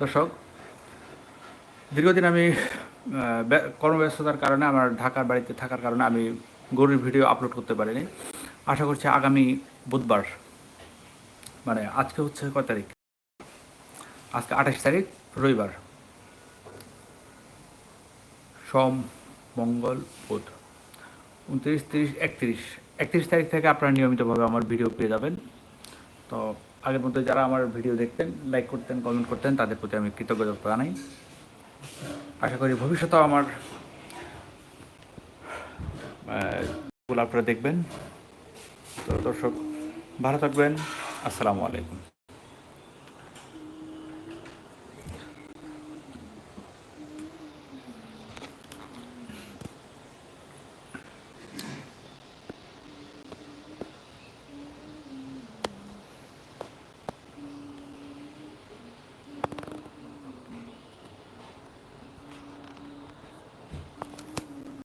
দর্শক, দীর্ঘদিন আমি কর্মব্যস্ততার কারণে, আমার ঢাকার বাড়িতে থাকার কারণে আমি গরুর ভিডিও আপলোড করতে পারিনি। আশা করছি আগামী বুধবার মানে আজকে হচ্ছে কয় তারিখ? আজকে আঠাশ তারিখ, রবিবার। সোম, মঙ্গল, বুধ। উনত্রিশ, তিরিশ, একত্রিশ। একত্রিশ তারিখ থেকে আপনারা নিয়মিতভাবে আমার ভিডিও পেয়ে যাবেন। তো আগের মধ্যে যারা আমার ভিডিও দেখতেন লাইক করতেন কমেন্ট করতেন, তাদের প্রতি আমি কৃতজ্ঞতা জানাই। আশা করি ভবিষ্যতেও আমার আপনারা দেখবেন। তো দর্শক, ভালো থাকবেন। আসসালামু আলাইকুম।